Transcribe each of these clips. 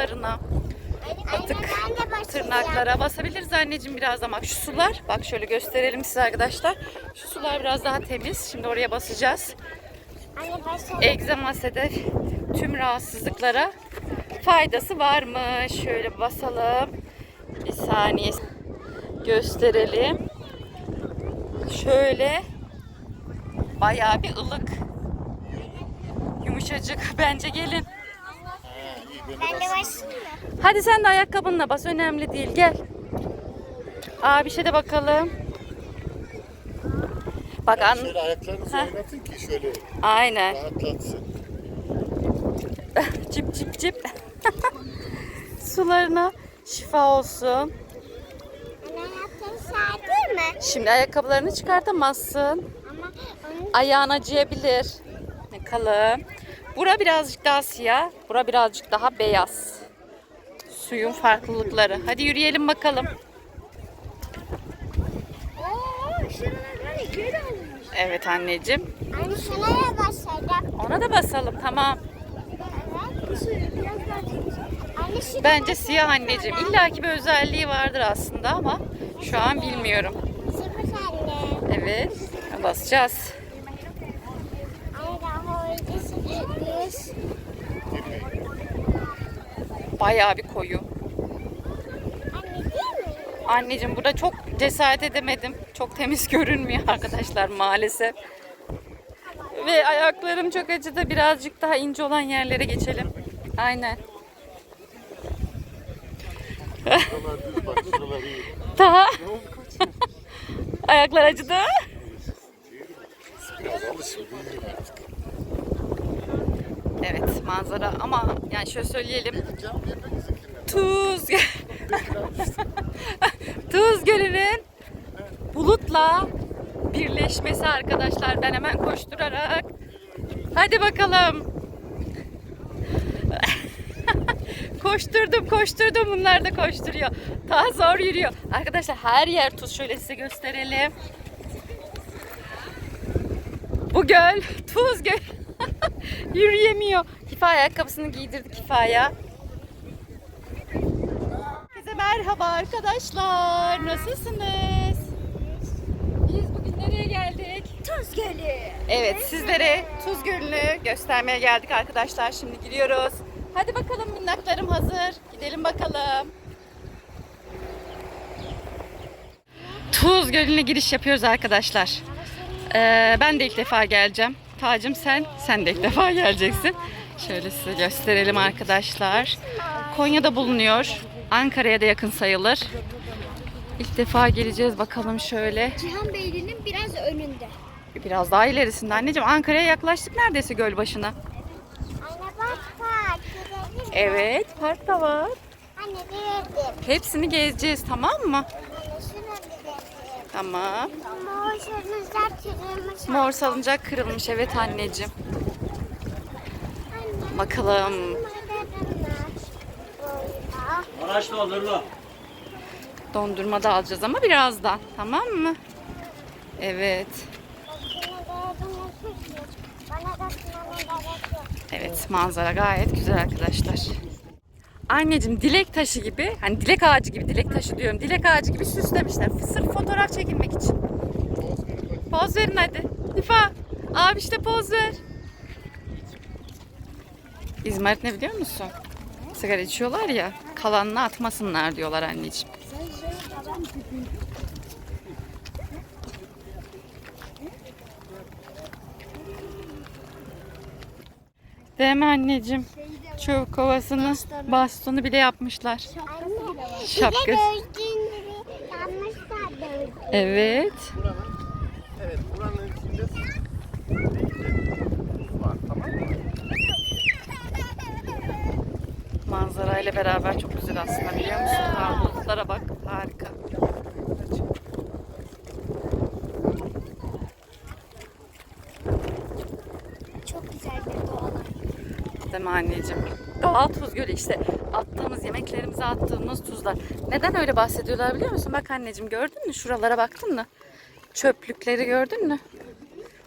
ayaklarına, Artık tırnaklara basabiliriz anneciğim biraz da. Bak şu sular, bak şöyle gösterelim size arkadaşlar. Şu sular biraz daha temiz. Şimdi oraya basacağız. Egzama sedef tüm rahatsızlıklara faydası varmış. Şöyle basalım. Bir saniye gösterelim. Şöyle bayağı bir ılık. Yumuşacık. Bence gelin. Ben de başlayayım mı? Hadi sen de ayakkabınla bas. Önemli değil. Gel. Abi şey de bakalım. Bak an Şöyle ayaklarınızı Heh. oynatın ki şöyle aynen. rahatlatsın. Cip cip cip. Sularına şifa olsun. Şimdi ayakkabılarını çıkartamazsın. Ama onun Ayağın acıyabilir. Bakalım. Bura birazcık daha siyah. Bura birazcık daha beyaz. Suyun farklılıkları. Hadi yürüyelim bakalım. Oo, şuralar böyle göl olmuş. Evet anneciğim. Anne sana da başlayacağım. Ona da basalım tamam. Bence siyah anneciğim. İlla ki bir özelliği vardır aslında ama şu an bilmiyorum. Evet. Basacağız. Anne daha öncesi yüz. Bayağı bir koyu. Anneciğim burada çok cesaret edemedim. Çok temiz görünmüyor arkadaşlar maalesef. Ve ayaklarım çok acıdı. Birazcık daha ince olan yerlere geçelim. Aynen. Daha. Ayaklar acıdı. Biraz alışın. Evet manzara ama yani şöyle söyleyelim. Tuz Tuz Gölü'nün bulutla birleşmesi arkadaşlar. Ben hemen koşturarak hadi bakalım. koşturdum koşturdum bunlar da koşturuyor. Daha zor yürüyor. Arkadaşlar her yer tuz şöyle size gösterelim. Bu göl tuz göl. Yürüyemiyor. Kifa ayakkabısını giydirdi Kifa'ya. Herkese merhaba arkadaşlar. Nasılsınız? Biz bugün nereye geldik? Tuz Gölü. Evet sizlere Tuz Gölü'nü göstermeye geldik arkadaşlar. Şimdi gidiyoruz. Hadi bakalım minnaklarım hazır. Gidelim bakalım. Tuz Gölü'ne giriş yapıyoruz arkadaşlar. Ee, ben de ilk defa geleceğim. Tacım sen, sen de ilk defa geleceksin. Şöyle size gösterelim arkadaşlar. Konya'da bulunuyor. Ankara'ya da yakın sayılır. İlk defa geleceğiz bakalım şöyle. Cihan Beyli'nin biraz önünde. Biraz daha ilerisinde anneciğim. Ankara'ya yaklaştık neredeyse göl başına. Anne bak mi? Evet, park da var. Anne gidelim. Hepsini gezeceğiz tamam mı? Tamam. Ama o şunuzlar kırılmış. Mor salıncak kırılmış evet anneciğim. Anne. Bakalım. Araç doldurdu. Dondurma da alacağız ama birazdan. Tamam mı? Evet. Evet manzara gayet güzel arkadaşlar. Anneciğim dilek taşı gibi, hani dilek ağacı gibi, dilek taşı diyorum, dilek ağacı gibi süslemişler. Sırf fotoğraf çekilmek için. Poz verin hadi. Nifa, abi işte poz ver. İzmarit ne biliyor musun? Sigara içiyorlar ya, kalanını atmasınlar diyorlar anneciğim. Değil mi anneciğim? Çöp kovasını, bastonu bile yapmışlar. Şapkası. gördüğün gibi yanmışlar böyle. Evet. Buranın, evet buranın içinde tuz var tamam mı? Manzarayla beraber çok güzel aslında biliyor musun? Bulutlara bak. Harika. Çok güzel bir doğal. Değil mi anneciğim? Doğal tuz gölü işte. Attığımız yemeklerimize attığımız tuzlar. Neden öyle bahsediyorlar biliyor musun? Bak anneciğim gördün mü? Şuralara baktın mı? Çöplükleri gördün mü?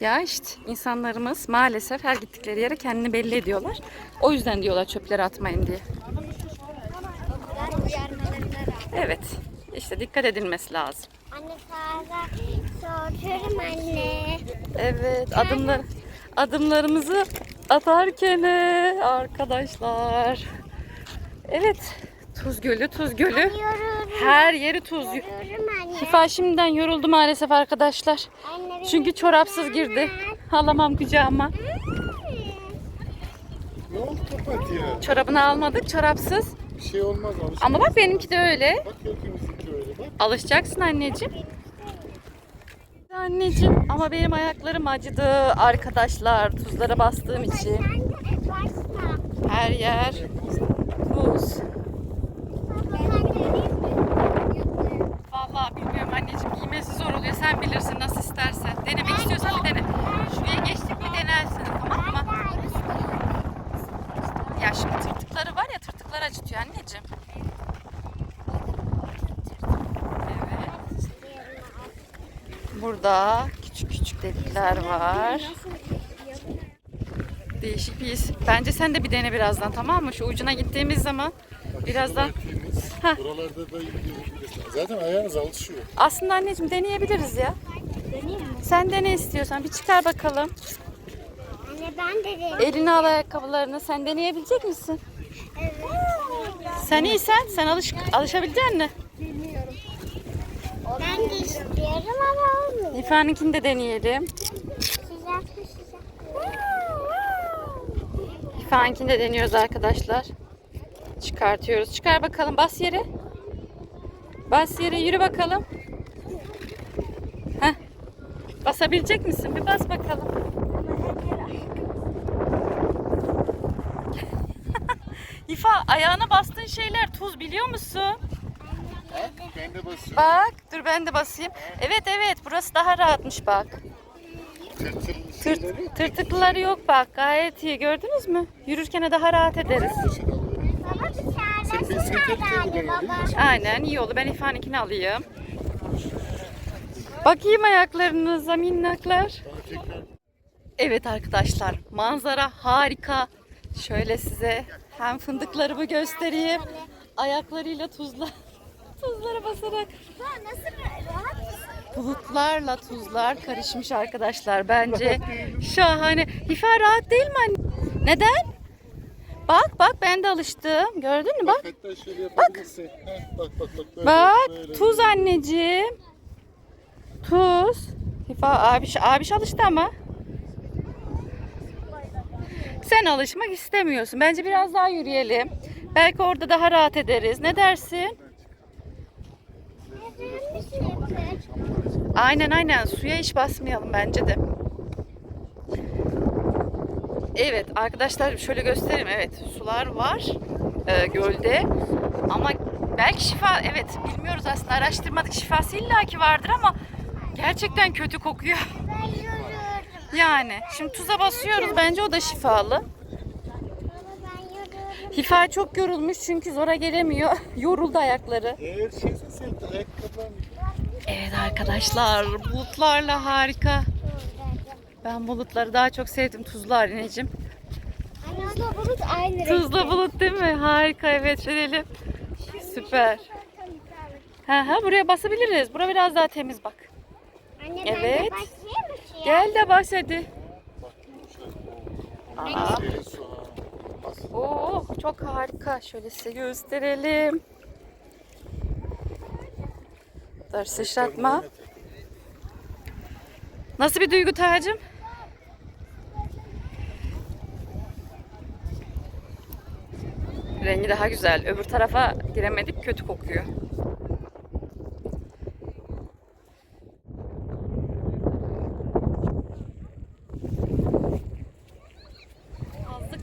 Ya işte insanlarımız maalesef her gittikleri yere kendini belli ediyorlar. O yüzden diyorlar çöpleri atmayın diye. Evet. İşte dikkat edilmesi lazım. Anne fazla soğutuyorum anne. Evet adımlar adımlarımızı atarken e, arkadaşlar. Evet. Tuz Gölü, Tuz Gölü. Her yeri tuz. Şifa şimdiden yoruldu maalesef arkadaşlar. Anne Çünkü çorapsız girdi. Alamam kucağıma. Ne oldu papatya? Çorabını almadık çorapsız. Bir şey olmaz alışık. Ama bak benimki de öyle. Bak hepimizinki öyle bak. Alışacaksın anneciğim. Anneciğim ama benim ayaklarım acıdı arkadaşlar tuzlara bastığım için. Her yer tuz. Vallahi bilmiyorum anneciğim giymesi zor oluyor. Sen bilirsin nasıl istersen. Denemek istiyorsan bir dene. Şuraya geçtik bir denersin tamam mı? Ya şimdi tırtıkları var ya tırtıklar acıtıyor anneciğim. Evet. Burada küçük küçük delikler var. Değişik bir his. Bence sen de bir dene birazdan tamam mı? Şu ucuna gittiğimiz zaman birazdan. Heh. Buralarda da. Zaten ayağınız alışıyor. Aslında anneciğim deneyebiliriz ya. Sen de ne istiyorsan bir çıkar bakalım. Anne ben de de. Eline al ayakkabılarını. Sen deneyebilecek misin? Evet. Sen iyisen sen alış alışabilecek misin? Ben de istiyorum ama. Nifa'nınkini de deneyelim. Sıcak de deniyoruz arkadaşlar. Çıkartıyoruz. Çıkar bakalım. Bas yere. Bas yere. Yürü bakalım. Heh. Basabilecek misin? Bir bas bakalım. Nifa ayağına bastığın şeyler tuz biliyor musun? Bak ben de basıyorum. Bak dur ben de basayım. Evet evet burası daha rahatmış bak. Tırtıl Tır, şeyleri. tırtıkları yok bak gayet iyi gördünüz mü? Yürürken daha rahat ederiz. Baba baba. Aynen iyi oldu ben İfan'ınkini alayım. Bakayım ayaklarınıza minnaklar. Evet arkadaşlar manzara harika. Şöyle size hem fındıklarımı göstereyim. Ayaklarıyla tuzla tuzlara basarak nasıl rahat mısın? bulutlarla tuzlar karışmış arkadaşlar. Bence şahane. Hifa rahat değil mi anne? Neden? Bak bak ben de alıştım. Gördün mü bak. hatta şöyle yapabilirsin. Heh, bak bak bak. Böyle, Bak tuz anneciğim. Tuz. Hifa abiş, abiş alıştı ama. Sen alışmak istemiyorsun. Bence biraz daha yürüyelim. Belki orada daha rahat ederiz. Ne dersin? Neden bir şey yapıyorsun? Aynen aynen. Suya hiç basmayalım bence de. Evet arkadaşlar şöyle göstereyim. Evet sular var e, gölde. Ama belki şifa evet bilmiyoruz aslında araştırmadık. Şifası illaki vardır ama gerçekten kötü kokuyor. Yani şimdi tuza basıyoruz bence o da şifalı. Hifa çok yorulmuş çünkü zora gelemiyor. Yoruldu ayakları. Eğer şeyse sen de ayakkabılarını Evet arkadaşlar bulutlarla harika. Ben bulutları daha çok sevdim tuzlu anneciğim. Da bulut aynı renk. Tuzlu bulut değil mi? Harika evet verelim. Süper. Ha ha buraya basabiliriz. Bura biraz daha temiz bak. Anne Evet. ben de başlayayım mı? Gel de bas hadi. Aa, Oo, çok harika. Şöyle size gösterelim. Dur sıçratma. Nasıl bir duygu tacım? Rengi daha güzel. Öbür tarafa giremedik. Kötü kokuyor.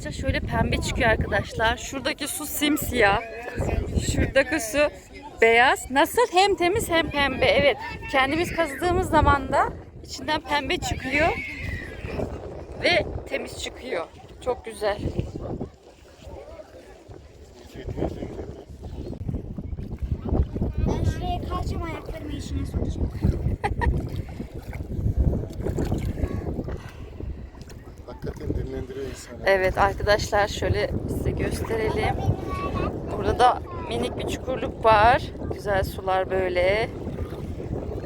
Azdıkça şöyle pembe çıkıyor arkadaşlar. Şuradaki su simsiyah. Şuradaki su beyaz. Nasıl? Hem temiz hem pembe. Evet. Kendimiz kazıdığımız zaman da içinden pembe çıkıyor. Ve temiz çıkıyor. Çok güzel. Ben şuraya kalacağım ayaklarımı işine sokacağım. Evet arkadaşlar şöyle size gösterelim. Burada da minik bir çukurluk var. güzel sular böyle.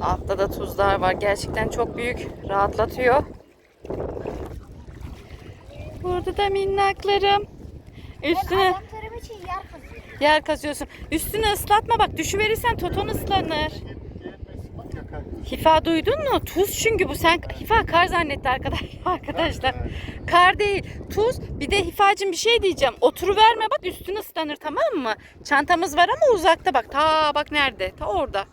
Altta da tuzlar var. Gerçekten çok büyük. Rahatlatıyor. Burada da minnaklarım. Üstüne Ayaklarım için yer kazıyorum. yer kazıyorsun. Üstünü ıslatma bak düşüverirsen toton ıslanır. Hifa duydun mu? Tuz çünkü bu. Sen Hifa kar zannetti arkadaş, arkadaşlar. Kar değil. Tuz. Bir de Hifacığım bir şey diyeceğim. Oturuverme bak üstün ıslanır tamam mı? Çantamız var ama uzakta bak. Ta bak nerede? Ta orada.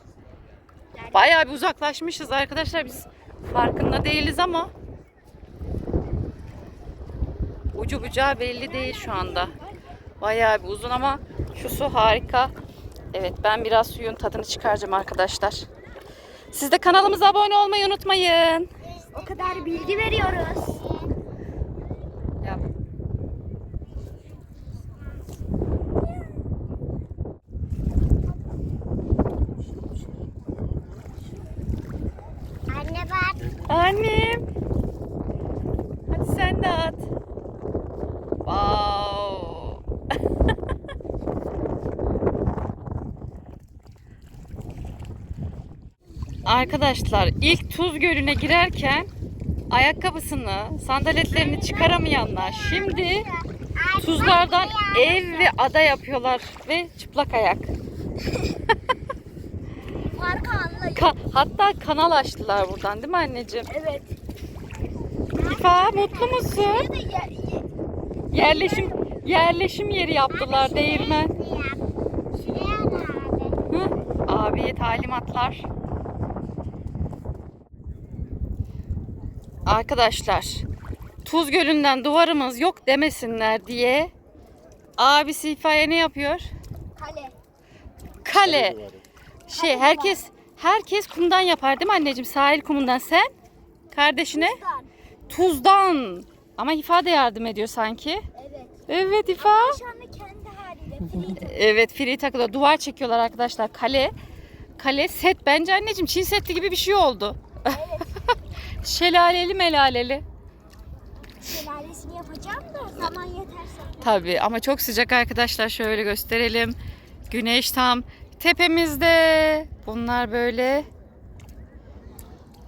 Bayağı bir uzaklaşmışız arkadaşlar biz. Farkında değiliz ama. Ucu bucağı belli değil şu anda. Bayağı bir uzun ama şu su harika. Evet ben biraz suyun tadını çıkaracağım arkadaşlar. Siz de kanalımıza abone olmayı unutmayın. O kadar bilgi veriyoruz. Yap. Anne bak. Annem. Hadi sen de at. Wow. Arkadaşlar ilk Tuz Gölü'ne girerken ayakkabısını, sandaletlerini çıkaramayanlar şimdi tuzlardan ev ve ada yapıyorlar ve çıplak ayak. Ka- hatta kanal açtılar buradan değil mi anneciğim? Evet. İfa mutlu musun? Yerleşim yerleşim yeri yaptılar değirmen. Hı? Abiye talimatlar. Arkadaşlar Tuz Gölü'nden duvarımız yok demesinler diye abisi İfa'ya ne yapıyor? Kale. Kale. Şey herkes herkes kumdan yapar değil mi anneciğim? Sahil kumundan sen kardeşine Tuzdan. tuzdan. Ama İfa da yardım ediyor sanki. Evet. Evet İfa. Şu anda kendi haliyle. free. Evet free takıda duvar çekiyorlar arkadaşlar. Kale. Kale set bence anneciğim Çin setli gibi bir şey oldu. Şelaleli melaleli. Şelalesini yapacağım da zaman yeterse. Tabii ama çok sıcak arkadaşlar şöyle gösterelim. Güneş tam tepemizde. Bunlar böyle.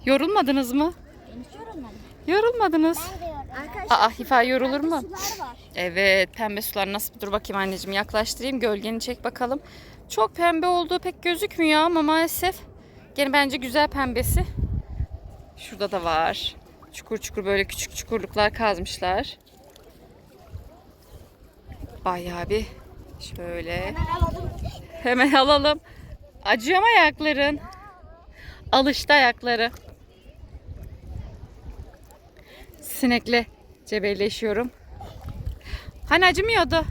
Yorulmadınız mı? Deniyorum Yorulmadınız. Arkadaşlar Aa Hifa yorulur mu? sular var. Evet pembe sular nasıl dur bakayım anneciğim yaklaştırayım gölgeni çek bakalım. Çok pembe olduğu pek gözükmüyor ama maalesef gene bence güzel pembesi. Şurada da var. Çukur çukur böyle küçük çukurluklar kazmışlar. Bayağı bir şöyle Hemen alalım. hemen alalım. Acıyor mu ayakların? Alıştı ayakları. Sinekle cebelleşiyorum. Hani acımıyordu?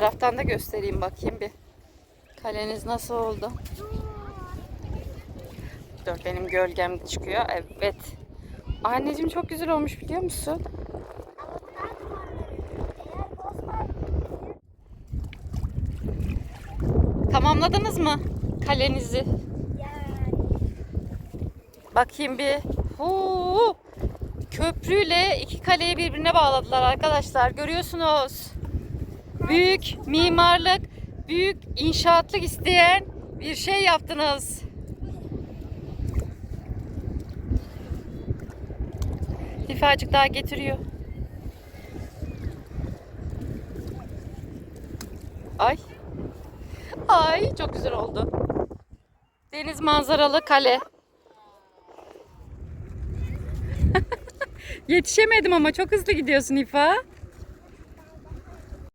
Taraftan da göstereyim bakayım bir. Kaleniz nasıl oldu? Dur benim gölgem çıkıyor. Evet. Anneciğim çok güzel olmuş biliyor musun? Tamamladınız mı kalenizi? Bakayım bir. Huu. Köprüyle iki kaleyi birbirine bağladılar arkadaşlar. Görüyorsunuz. Büyük mimarlık, büyük inşaatlık isteyen bir şey yaptınız. Hifacık daha getiriyor. Ay. Ay çok güzel oldu. Deniz manzaralı kale. Yetişemedim ama çok hızlı gidiyorsun İfa.